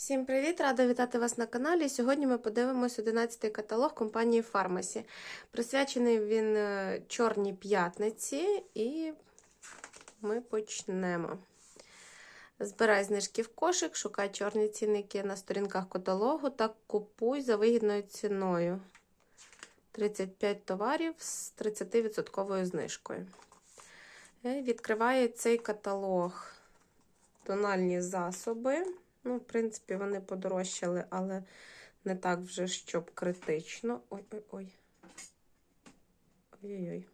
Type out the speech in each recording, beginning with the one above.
Всім привіт! Рада вітати вас на каналі. Сьогодні ми подивимось 11-й каталог компанії Pharmacy. Присвячений він е, Чорній п'ятниці, і ми почнемо. Збирай знижки в кошик, шукай чорні цінники на сторінках каталогу та купуй за вигідною ціною. 35 товарів з 30% знижкою. Е, Відкриває цей каталог тональні засоби. Ну, в принципі, вони подорожчали, але не так вже, щоб критично. Ой-ой-ой. Ой-ой-ой.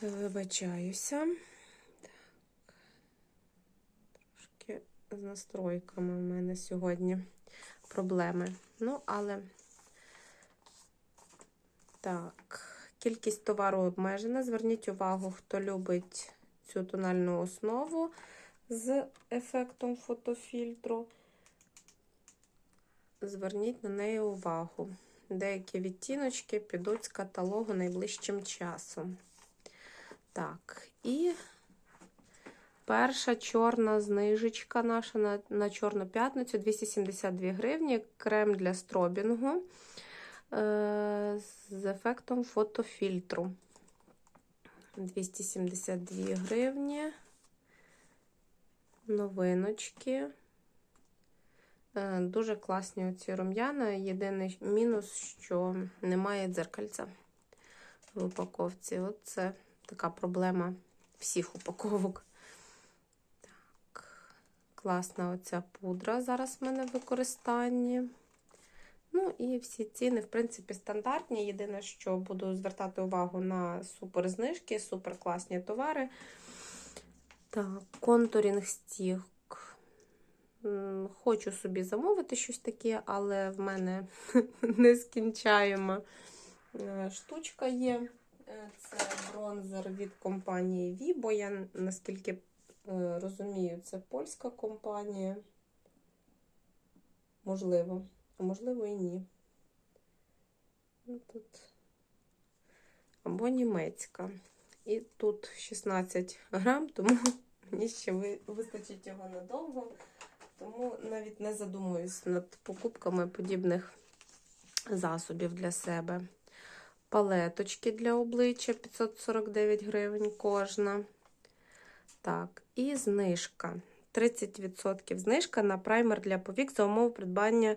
Вибачаюся. Так. Трошки з настройками в мене сьогодні проблеми. Ну, але так, кількість товару обмежена. Зверніть увагу, хто любить цю тональну основу з ефектом фотофільтру. Зверніть на неї увагу. Деякі відтіночки підуть з каталогу найближчим часом. Так, і перша чорна знижечка наша на, на Чорну п'ятницю 272 гривні. Крем для стробінгу е, з ефектом фотофільтру. 272 гривні новиночки. Е, Дуже класні оці рум'яна. Єдиний мінус, що немає дзеркальця в упаковці. От це така проблема всіх упаковок. Так, класна оця пудра зараз в мене в використанні. Ну і всі ціни, в принципі, стандартні. Єдине, що буду звертати увагу на суперзнижки, суперкласні товари. Так, контурінг стік. Хочу собі замовити щось таке, але в мене нескінчаєма штучка є. Це бронзер від компанії Vibo. Я, наскільки розумію, це польська компанія. Можливо, а можливо і ні. Тут або німецька. І тут 16 грам, тому мені ще вистачить його надовго. Тому навіть не задумуюсь над покупками подібних засобів для себе. Палеточки для обличчя 549 гривень кожна. Так, і знижка. 30% знижка на праймер для повік за умови придбання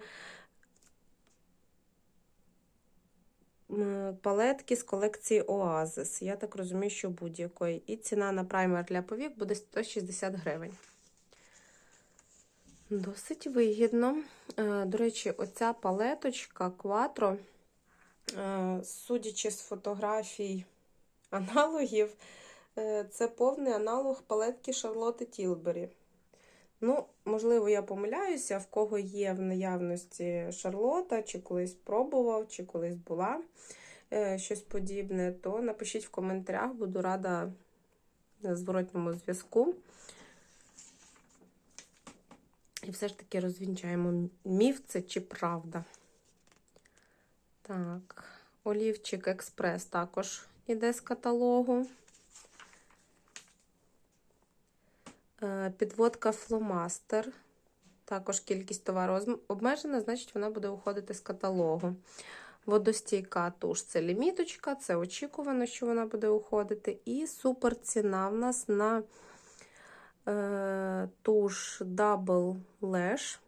палетки з колекції Oasis. Я так розумію, що будь-якої. І ціна на праймер для повік буде 160 гривень. Досить вигідно. До речі, оця палеточка Quattro, судячи з фотографій аналогів, це повний аналог палетки Шарлотти Тілбері. Ну, можливо, я помиляюся, в кого є в наявності Шарлота, чи колись пробував, чи колись була щось подібне, то напишіть в коментарях, буду рада зворотньому зв'язку. І все ж таки розвінчаємо, міф це чи правда. Так, олівчик експрес також іде з каталогу. Підводка фломастер. Також кількість товару обмежена, значить, вона буде уходити з каталогу. Водостійка туш це ліміточка, це очікувано, що вона буде уходити. І супер ціна в нас на е, туш Double Lash.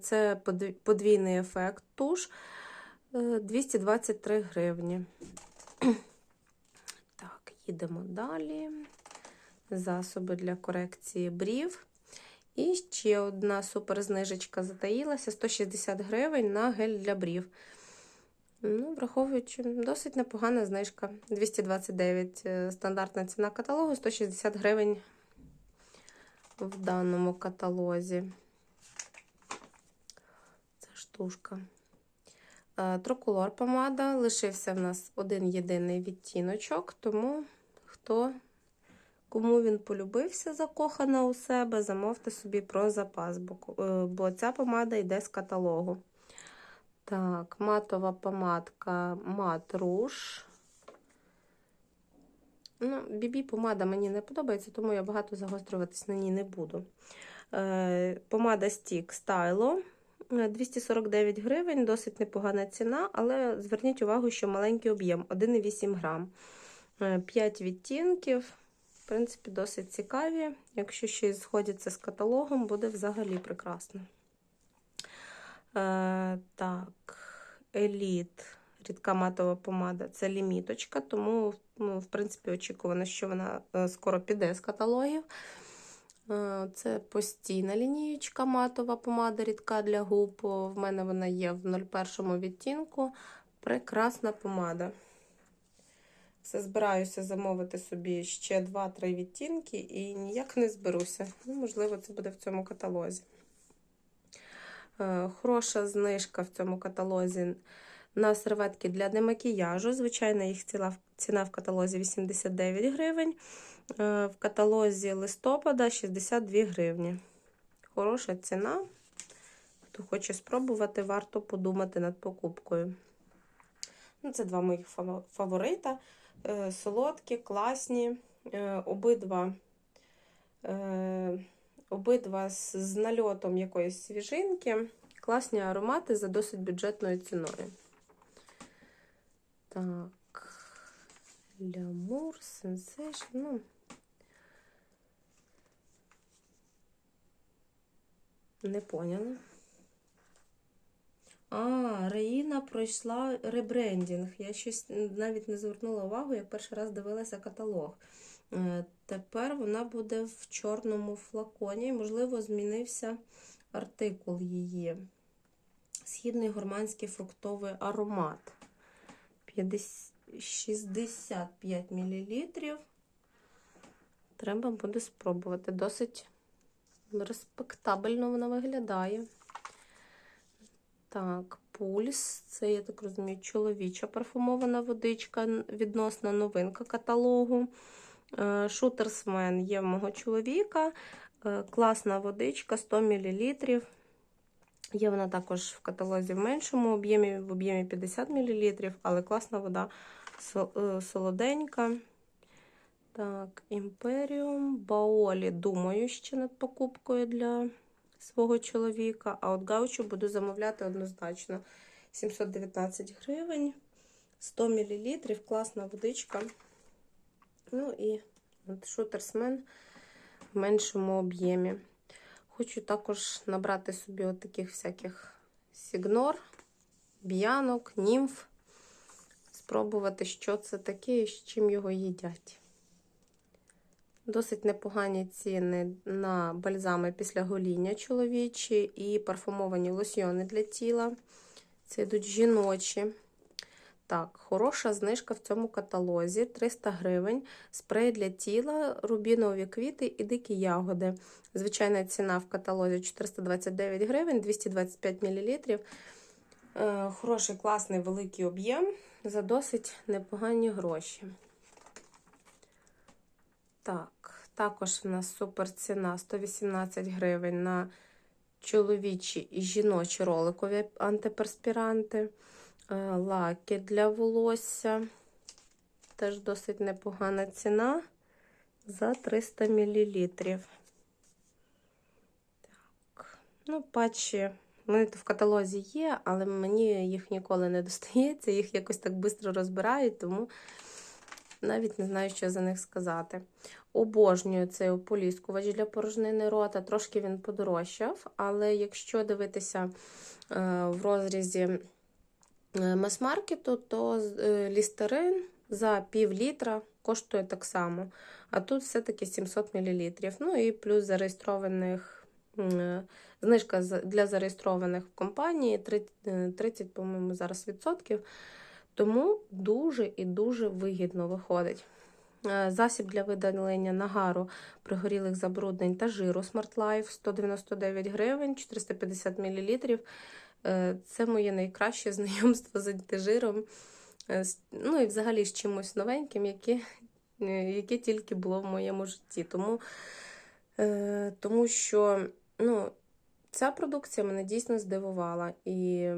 Це подвійний ефект туш 223 гривні. Так, їдемо далі засоби для корекції брів. І ще одна суперзнижечка затаїлася: 160 гривень на гель для брів. Ну, Враховуючи, досить непогана знижка. 229 стандартна ціна каталогу, 160 гривень в даному каталозі. Це штушка. Трокулор помада. Лишився в нас один єдиний відтіночок, тому хто. Кому він полюбився, закохана у себе, замовте собі про запас, бо, бо ця помада йде з каталогу. Так, матова помадка Мат Руш. Ну, Бібі помада мені не подобається, тому я багато загострюватись на ній не буду. Е, Помада Стік Стайло. 249 гривень, досить непогана ціна, але зверніть увагу, що маленький об'єм 1,8 грам. 5 відтінків, в принципі, досить цікаві. Якщо ще й сходяться з каталогом, буде взагалі прекрасно. Е, так, еліт, рідка матова помада це ліміточка, тому, ну, в принципі, очікувано, що вона е, скоро піде з каталогів. Е, Це постійна лінієчка матова помада рідка для губ. В мене вона є в 01 відтінку. Прекрасна помада. Все збираюся замовити собі ще 2-3 відтінки і ніяк не зберуся. Ну, можливо, це буде в цьому каталозі. Е, Хороша знижка в цьому каталозі на серветки для демакіяжу. Звичайно, їх ціна в каталозі 89 гривень. Е, В каталозі листопада 62 гривні. Хороша ціна. Хто хоче спробувати, варто подумати над покупкою. Ну, це два моїх фаворита. Е, Солодкі, класні. Е, Обидва, е, обидва з, нальотом якоїсь свіжинки. Класні аромати за досить бюджетною ціною. Так. Лямур, сенсейшн. Ну. Не поняла. А, Раїна пройшла ребрендінг. Я щось навіть не звернула увагу, я перший раз дивилася каталог. Е, Тепер вона буде в чорному флаконі. Можливо, змінився артикул її. Східний гурманський фруктовий аромат. 50, 65 мл. Треба буде спробувати. Досить респектабельно вона виглядає. Так, пульс. Це, я так розумію, чоловіча парфумована водичка, відносна новинка каталогу. Е, Шутерсмен є в мого чоловіка. Е, Класна водичка, 100 мл. Є вона також в каталозі в меншому об'ємі, в об'ємі 50 мл, але класна вода е, солоденька. Так, Імперіум, Баолі. Думаю ще над покупкою для свого чоловіка. А от гаучу буду замовляти однозначно. 719 гривень, 100 мл, класна водичка. Ну і шутерсмен в меншому об'ємі. Хочу також набрати собі от таких всяких сігнор, б'янок, німф. Спробувати, що це таке і з чим його їдять. Досить непогані ціни на бальзами після гоління чоловічі і парфумовані лосьйони для тіла. Це йдуть жіночі. Так, хороша знижка в цьому каталозі 300 гривень. Спрей для тіла, рубінові квіти і дикі ягоди. Звичайна ціна в каталозі 429 гривень, 225 мл. Е, Хороший, класний, великий об'єм за досить непогані гроші. Так, також в нас супер ціна 118 гривень на чоловічі і жіночі роликові антиперспіранти. Е, Лаки для волосся. Теж досить непогана ціна за 300 мл. Так, ну, патчі. Вони в каталозі є, але мені їх ніколи не достається, їх якось так швидко розбирають, тому навіть не знаю, що за них сказати. Обожнюю цей ополіскувач для порожнини рота. Трошки він подорожчав, але якщо дивитися е, в розрізі е, мас-маркету, то е, лістерин за пів літра коштує так само. А тут все-таки 700 мл. Ну і плюс зареєстрованих. Знижка для зареєстрованих в компанії 30, е, 30 по-моєму, зараз відсотків. Тому дуже і дуже вигідно виходить. Е, Засіб для видалення нагару пригорілих забруднень та жиру Smart Life 199 гривень, 450 мл. Це моє найкраще знайомство з антижиром. Е, Ну і взагалі з чимось новеньким, яке, е, яке тільки було в моєму житті. Тому, е, тому що ну, ця продукція мене дійсно здивувала. І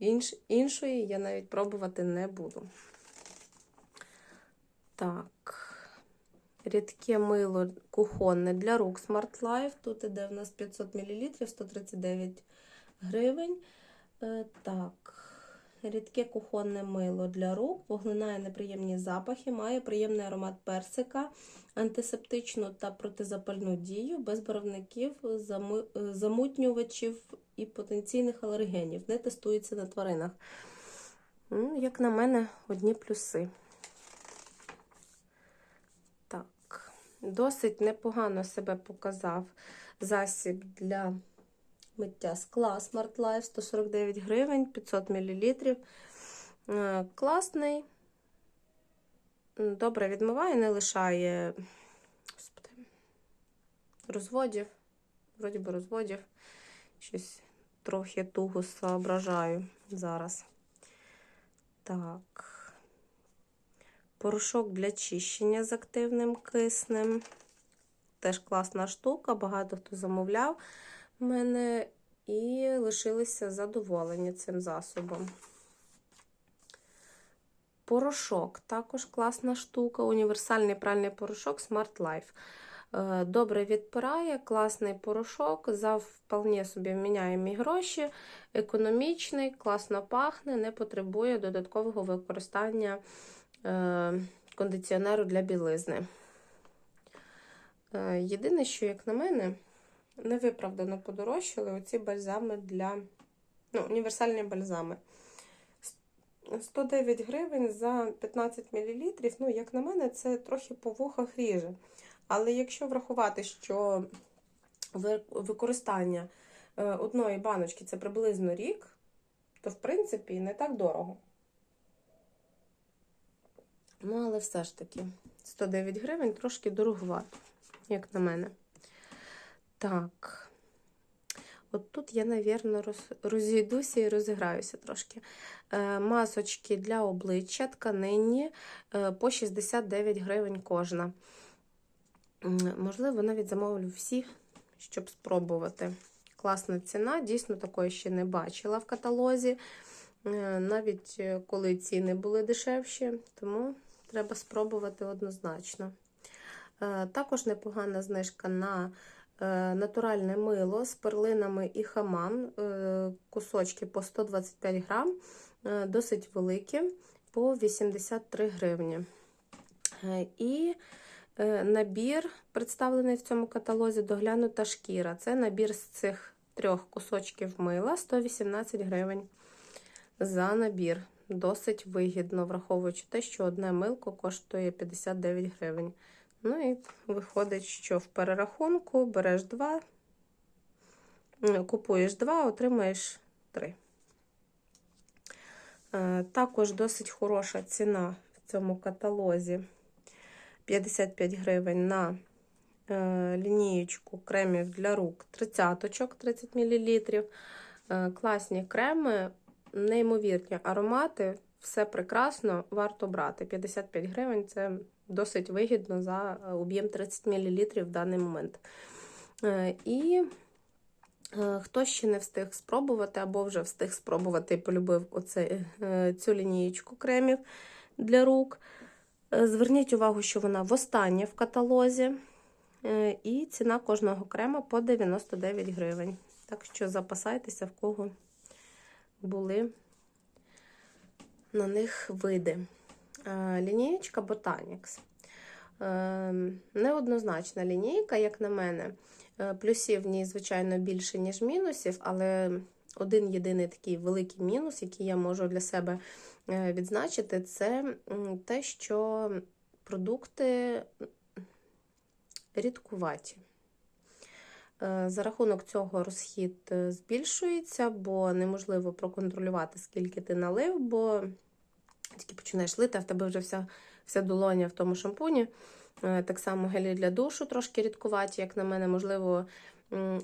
інш, іншої я навіть пробувати не буду. Так. рідке мило кухонне для рук Smart Life. Тут іде в нас 500 мл, 139 гривень. Е, Так, рідке кухонне мило для рук, поглинає неприємні запахи, має приємний аромат персика, антисептичну та протизапальну дію, без барвників, е, замутнювачів і потенційних алергенів. Не тестується на тваринах. Ну, Як на мене, одні плюси. Так, досить непогано себе показав засіб для миття скла Smart Life 149 гривень, 500 мл. Е, Класний. Добре відмиває, не лишає господи, розводів. Вроді би розводів. Щось трохи туго соображаю зараз. Так. Порошок для чищення з активним киснем. Теж класна штука, багато хто замовляв в мене і лишилися задоволені цим засобом. Порошок також класна штука. Універсальний пральний порошок Smart Life. Е, Добре відпирає, класний порошок, за вполне собі вміняємі гроші, економічний, класно пахне, не потребує додаткового використання е, кондиціонеру для білизни. Е, Єдине, що, як на мене, невиправдано подорожчали оці бальзами для ну, універсальні бальзами. 109 гривень за 15 мл. Ну, як на мене, це трохи по вухах ріже. Але якщо врахувати, що використання е, одної баночки це приблизно рік, то в принципі не так дорого. Ну, але все ж таки, 109 гривень трошки дороговато, як на мене. Так. От тут я, навірно, роз, розійдуся і розіграюся трошки. Е, масочки для обличчя тканинні е, по 69 гривень кожна. Можливо, навіть замовлю всі, щоб спробувати. Класна ціна, дійсно такої ще не бачила в каталозі. Е, Навіть коли ціни були дешевші, тому треба спробувати однозначно. Також непогана знижка на натуральне мило з перлинами і хамам. Е, Кусочки по 125 грам, е, досить великі, по 83 гривні. Е, І е, набір, представлений в цьому каталозі, доглянута шкіра. Це набір з цих трьох кусочків мила 118 гривень за набір. Досить вигідно, враховуючи те, що одне милко коштує 59 гривень. Ну і виходить, що в перерахунку береш два, м, купуєш два, отримаєш три. Е, Також досить хороша ціна в цьому каталозі 55 гривень на е, лінієчку кремів для рук 30 30 мл. Класні креми, неймовірні аромати, все прекрасно, варто брати. 55 гривень це досить вигідно за е, об'єм 30 мл в даний момент. Е, І е, хто ще не встиг спробувати, або вже встиг спробувати і полюбив оце, цю лінієчку кремів для рук. Зверніть увагу, що вона востаннє в каталозі. І ціна кожного крема по 99 гривень. Так що запасайтеся, в кого були на них види. Е, Лінієчка Botanics. Е, Неоднозначна лінійка, як на мене. Е, Плюсів в ній, звичайно, більше, ніж мінусів, але один єдиний такий великий мінус, який я можу для себе відзначити, це те, що продукти рідкуваті. За рахунок цього розхід збільшується, бо неможливо проконтролювати, скільки ти налив, бо тільки починаєш лити, а в тебе вже вся, вся долоня в тому шампуні. Е, Так само гелі для душу трошки рідкуваті, як на мене, можливо,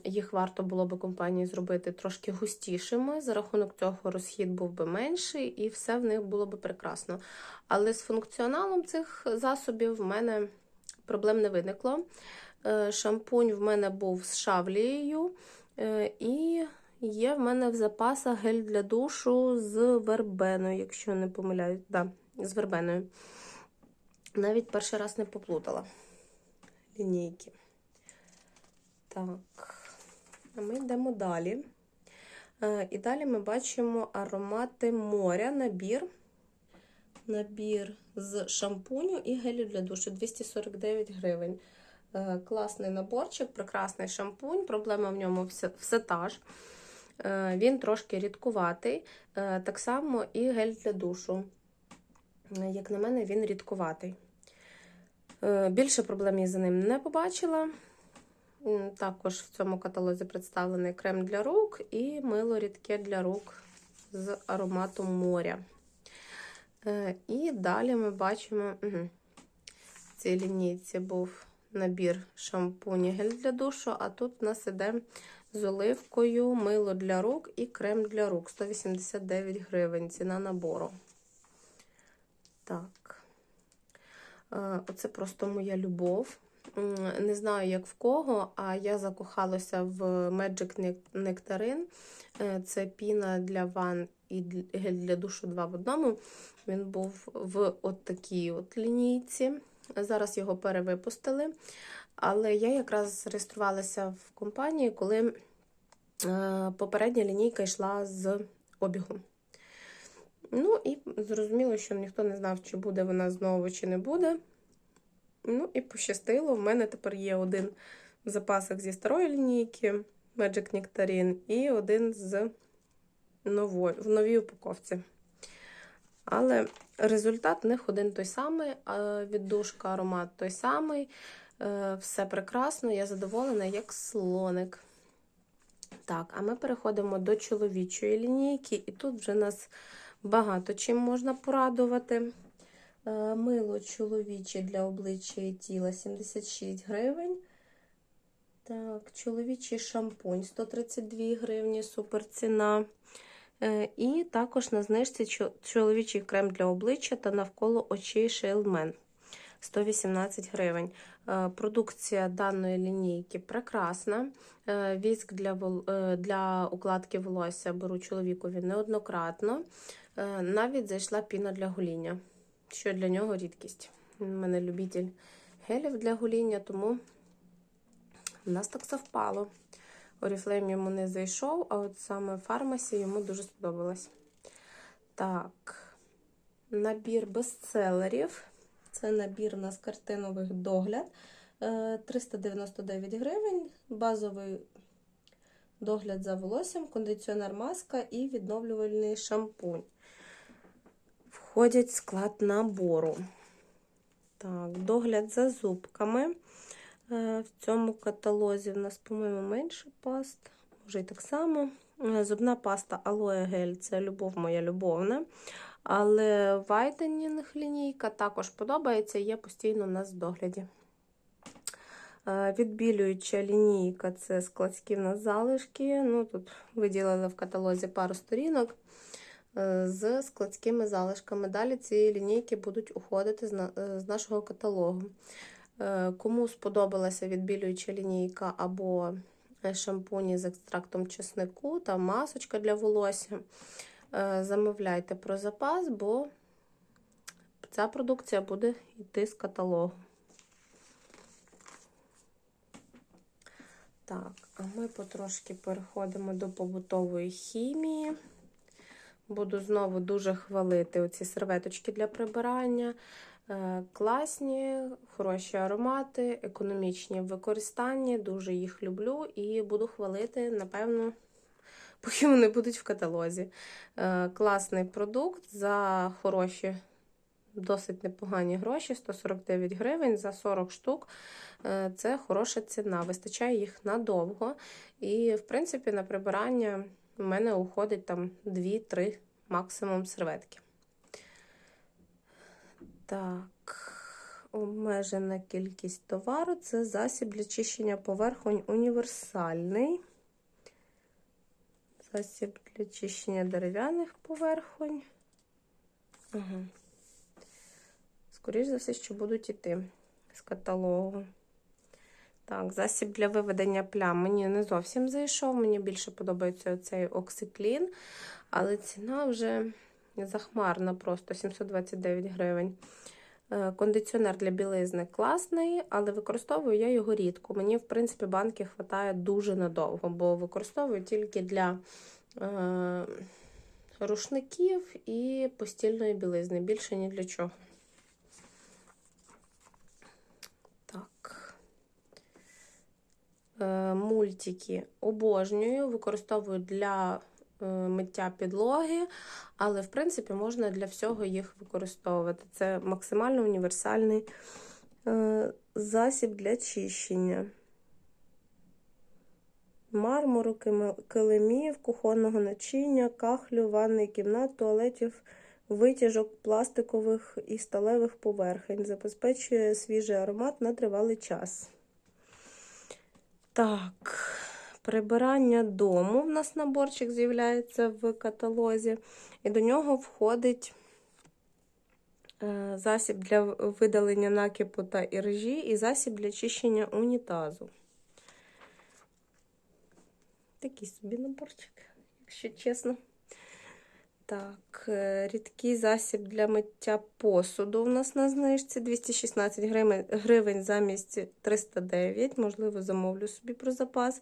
їх варто було би компанії зробити трошки густішими. За рахунок цього розхід був би менший, і все в них було би прекрасно. Але з функціоналом цих засобів в мене проблем не виникло. Е, Шампунь в мене був з шавлією, е, і є в мене в запасах гель для душу з вербеною, якщо не помиляюсь. Да, з вербеною. Навіть перший раз не поплутала. лінійки. Так, а ми йдемо далі. Е, І далі ми бачимо аромати моря, набір. Набір з шампуню і гелю для душу 249 гривень. Е, Класний наборчик, прекрасний шампунь. Проблема в ньому все, все та ж. Е, Він трошки рідкуватий. Е, Так само і гель для душу. Е, Як на мене, він рідкуватий. Більше проблем я за ним не побачила. Також в цьому каталозі представлений крем для рук і мило рідке для рук з ароматом моря. І далі ми бачимо, в цій лінійці був набір шампуні гель для душу, а тут у нас іде з оливкою, мило для рук і крем для рук. 189 гривень. Ціна набору. Так. Е, Оце просто моя любов. Не знаю, як в кого, а я закохалася в Magic Nec- Nectarine. Е, Це піна для ван і гель для душу два в одному. Він був в от такій от лінійці. Зараз його перевипустили. Але я якраз зареєструвалася в компанії, коли е, попередня лінійка йшла з обігу. Ну і зрозуміло, що ніхто не знав, чи буде вона знову, чи не буде. Ну і пощастило. В мене тепер є один в запасах зі старої лінійки Magic Nectarine і один з нової, в новій упаковці. Але результат в них один той самий, а віддушка, аромат той самий. Е, Все прекрасно, я задоволена, як слоник. Так, а ми переходимо до чоловічої лінійки, і тут вже нас багато чим можна порадувати. Е, Мило чоловіче для обличчя і тіла 76 гривень. Так, чоловічий шампунь 132 гривні, супер ціна. Е, І також на знижці чоловічий крем для обличчя та навколо очей Шейлмен 118 гривень. Е, Продукція даної лінійки прекрасна. Е, Віск для, е, для укладки волосся беру чоловікові неоднократно. Навіть зайшла піна для гоління, що для нього рідкість. В мене любитель гелів для гоління, тому у нас так совпало. Oriflame йому не зайшов, а от саме фармасі йому дуже сподобалось. Так, набір бестселерів. Це набір у нас картинових догляд. Е, 399 гривень. Базовий догляд за волоссям, кондиціонер маска і відновлювальний шампунь. Входять в склад набору. Так, догляд за зубками. Е, В цьому каталозі в нас, по-моєму, менше паст. Може і так само. Е, Зубна паста Aloe Гель це любов моя любовна. Але Вайтенінг лінійка також подобається, є постійно у нас в догляді. Е, Відбілююча лінійка це складські в нас залишки. Ну, Тут виділили в каталозі пару сторінок е, з складськими залишками. Далі ці лінійки будуть уходити з е, нашого каталогу. Кому сподобалася відбілююча лінійка або шампуні з екстрактом чеснику та масочка для волосся, замовляйте про запас, бо ця продукція буде йти з каталогу. Так, а ми потрошки переходимо до побутової хімії. Буду знову дуже хвалити оці серветочки для прибирання. Е, Класні, хороші аромати, економічні в використанні, дуже їх люблю і буду хвалити, напевно, поки вони будуть в каталозі. Е, Класний продукт за хороші, досить непогані гроші 149 гривень за 40 штук. Е, Це хороша ціна, вистачає їх надовго. І, в принципі, на прибирання в мене уходить там 2-3 максимум серветки. Так, обмежена кількість товару це засіб для чищення поверхонь універсальний. Засіб для чищення дерев'яних поверхонь. Ага. Скоріше за все, що будуть іти з каталогу. Так, засіб для виведення плям мені не зовсім зайшов. Мені більше подобається цей оксиклін, але ціна вже захмарна, просто 729 гривень. Е, Кондиціонер для білизни класний, але використовую я його рідко. Мені, в принципі, банки вистачає дуже надовго, бо використовую тільки для е, рушників і постільної білизни. Більше ні для чого. Так. Е, мультики обожнюю, використовую для миття підлоги, але, в принципі, можна для всього їх використовувати. Це максимально універсальний е, засіб для чищення. Мармуру, килимів, кухонного начиння, кахлю, ванної кімнат, туалетів, витяжок пластикових і сталевих поверхень. Забезпечує свіжий аромат на тривалий час. Так, прибирання дому в нас наборчик з'являється в каталозі, і до нього входить е, засіб для видалення накипу та іржі і засіб для чищення унітазу. Такий собі наборчик, якщо чесно. Так, е, рідкий засіб для миття посуду у нас на знижці 216 гривень, гривень замість 309. Можливо, замовлю собі про запас.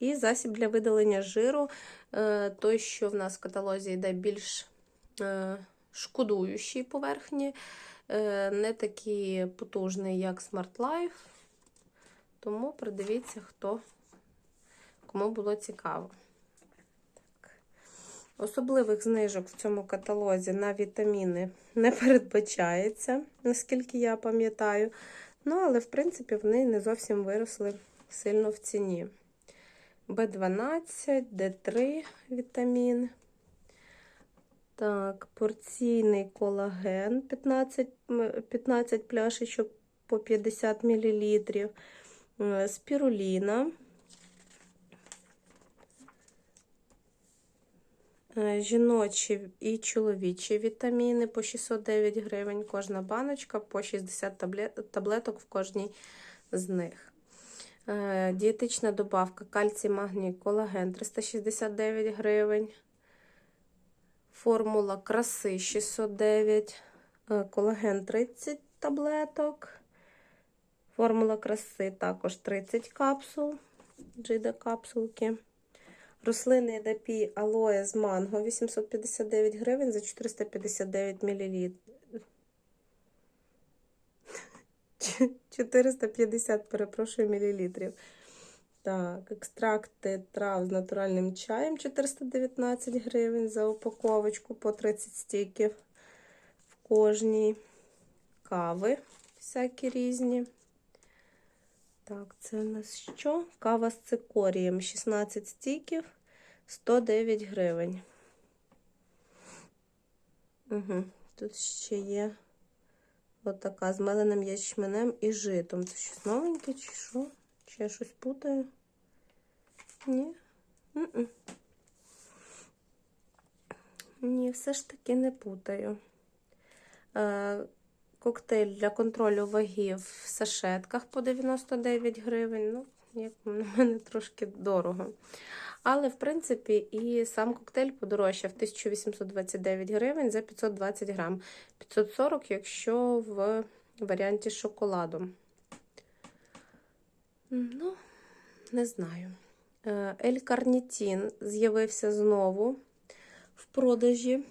І засіб для видалення жиру, е, той, що в нас в каталозі йде більш е, шкодуючі поверхні, е, не такий потужний, як Smart Life. Тому придивіться, хто кому було цікаво. Так. Особливих знижок в цьому каталозі на вітаміни не передбачається, наскільки я пам'ятаю. Ну, але, в принципі, вони не зовсім виросли сильно в ціні. В12, Д3 вітамін. Так, порційний колаген 15, 15 пляшечок по 50 мл. Е, Спіруліна. Е, Жіночі і чоловічі вітаміни по 609 гривень кожна баночка, по 60 таблеток в кожній з них. Е, Дієтична добавка кальцій, магній, колаген 369 гривень. Формула краси 609, е, колаген 30 таблеток. Формула краси також 30 капсул, джида капсулки. Рослинний напій алоє з манго 859 гривень за 459 мл. 450, перепрошую, мілілітрів. Так, екстракти трав з натуральним чаєм 419 гривень за упаковочку по 30 стіків в кожній. Кави всякі різні. Так, це у нас що? Кава з цикорієм 16 стіків, 109 гривень. Угу. Тут ще є отака з меленим ячменем і житом. Це щось новеньке, чи що? Чи я щось путаю? Ні? М-м. Ні, все ж таки не путаю. Коктейль для контролю ваги в сашетках по 99 гривень. Ну, як на мене трошки дорого. Але, в принципі, і сам коктейль подорожчав 1829 гривень за 520 грам. 540, якщо в варіанті з шоколадом. Ну, не знаю. Е, Ель-карнітін з'явився знову в продажі.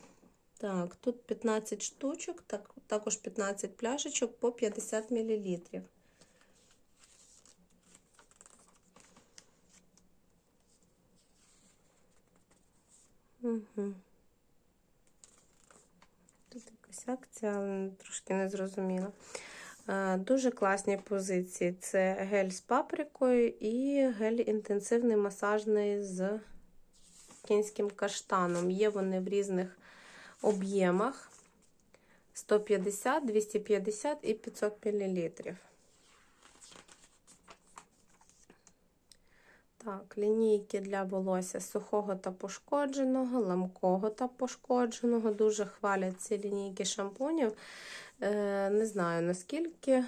Так, тут 15 штучок, так, також 15 пляшечок по 50 мл. Угу. Тут якась акція, але трошки не зрозуміла. Е, Дуже класні позиції. Це гель з паприкою і гель інтенсивний масажний з кінським каштаном. Є вони в різних об'ємах 150, 250 і 500 мл. Так, лінійки для волосся сухого та пошкодженого, ламкого та пошкодженого. Дуже хвалять ці лінійки шампунів. Е, не знаю наскільки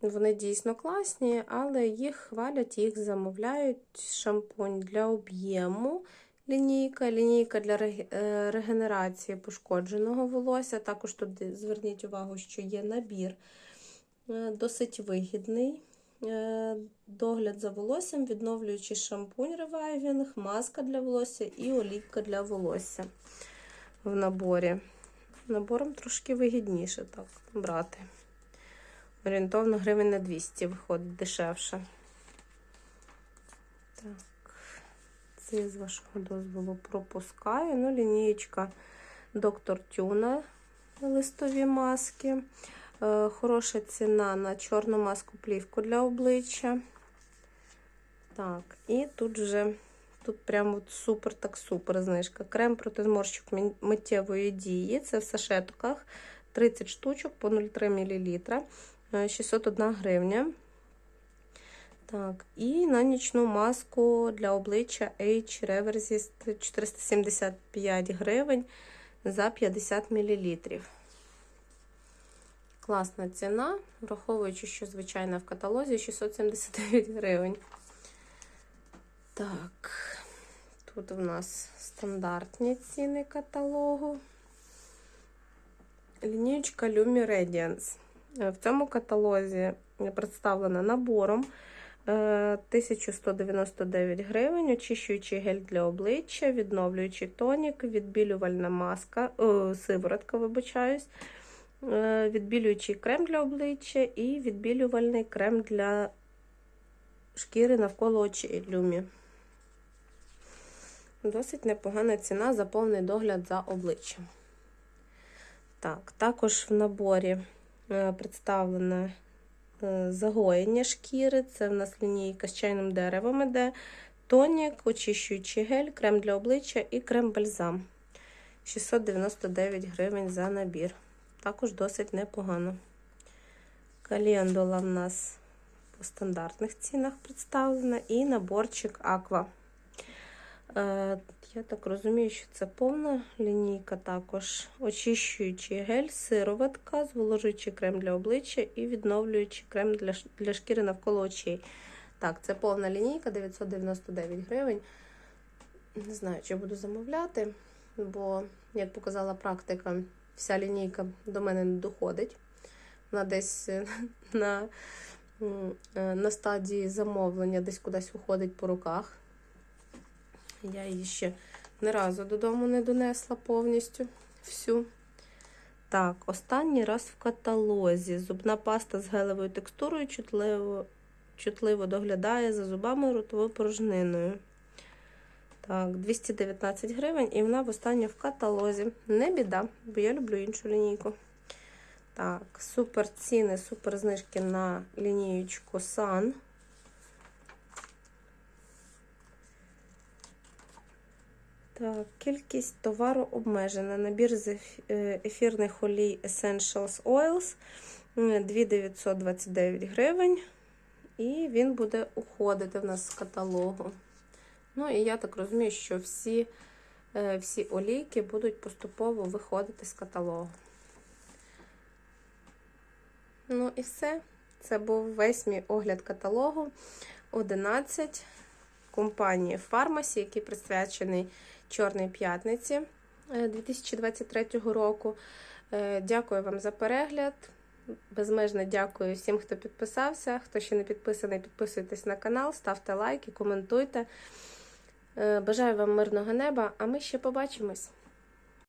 вони дійсно класні, але їх хвалять, їх замовляють. Шампунь для об'єму лінійка, лінійка для е, регенерації пошкодженого волосся. Також тут зверніть увагу, що є набір е, досить вигідний. Е, Догляд за волоссям, відновлюючий шампунь ревайвінг, маска для волосся і олійка для волосся в наборі. Набором трошки вигідніше так брати. Орієнтовно гривень на 200 виходить дешевше. Так, це з вашого дозволу пропускаю. Ну, лінієчка Доктор Тюна листові маски. Е, Хороша ціна на чорну маску плівку для обличчя. Так, і тут вже тут прямо супер так супер знижка. Крем проти зморщик миттєвої дії. Це в сашетках 30 штучок по 0,3 мл. Е, 601 гривня. Так, і на нічну маску для обличчя H Reversist 475 гривень за 50 мл. Класна ціна, враховуючи, що звичайна в каталозі 679 гривень. Так, тут у нас стандартні ціни каталогу. Лінієчка Lumi Radiance. В цьому каталозі представлена набором 1199 гривень, очищуючий гель для обличчя, відновлюючий тонік, відбілювальна маска, о, сиворотка, вибачаюсь, е, відбілюючий крем для обличчя і відбілювальний крем для шкіри навколо очей Люмі. Досить непогана ціна за повний догляд за обличчям. Так, також в наборі е, представлене е, загоєння шкіри. Це в нас лінійка з чайним деревом іде, тонік, очищуючий гель, крем для обличчя і крем-бальзам. 699 гривень за набір. Також досить непогано. Календула в нас по стандартних цінах представлена. І наборчик Аква. Я так розумію, що це повна лінійка також. Очищуючий гель, сироватка, зволожуючий крем для обличчя і відновлюючий крем для, для шкіри навколо очей. Так, це повна лінійка 999 гривень. Не знаю, чи буду замовляти, бо, як показала практика, вся лінійка до мене не доходить. Вона десь е, на, е, на стадії замовлення, десь кудись уходить по руках. Я її ще ні разу додому не донесла повністю всю. Так, останній раз в каталозі. Зубна паста з гелевою текстурою чутливо, чутливо доглядає за зубами ротовою порожниною. Так, 219 гривень, і вона в востаннє в каталозі. Не біда, бо я люблю іншу лінійку. Так, супер ціни, супер знижки на лінієчку Sun. Так, кількість товару обмежена. Набір з е, ефірних олій Essentials Oils 2929 гривень. І він буде уходити в нас з каталогу. Ну, і я так розумію, що всі, е, всі олійки будуть поступово виходити з каталогу. Ну і все. Це був весь мій огляд каталогу 11 компанії Фармасі, який присвячений Чорній п'ятниці е, 2023 року. Е, Дякую вам за перегляд. Безмежно дякую всім, хто підписався. Хто ще не підписаний, підписуйтесь на канал, ставте лайки, коментуйте. Е, Бажаю вам мирного неба, а ми ще побачимось.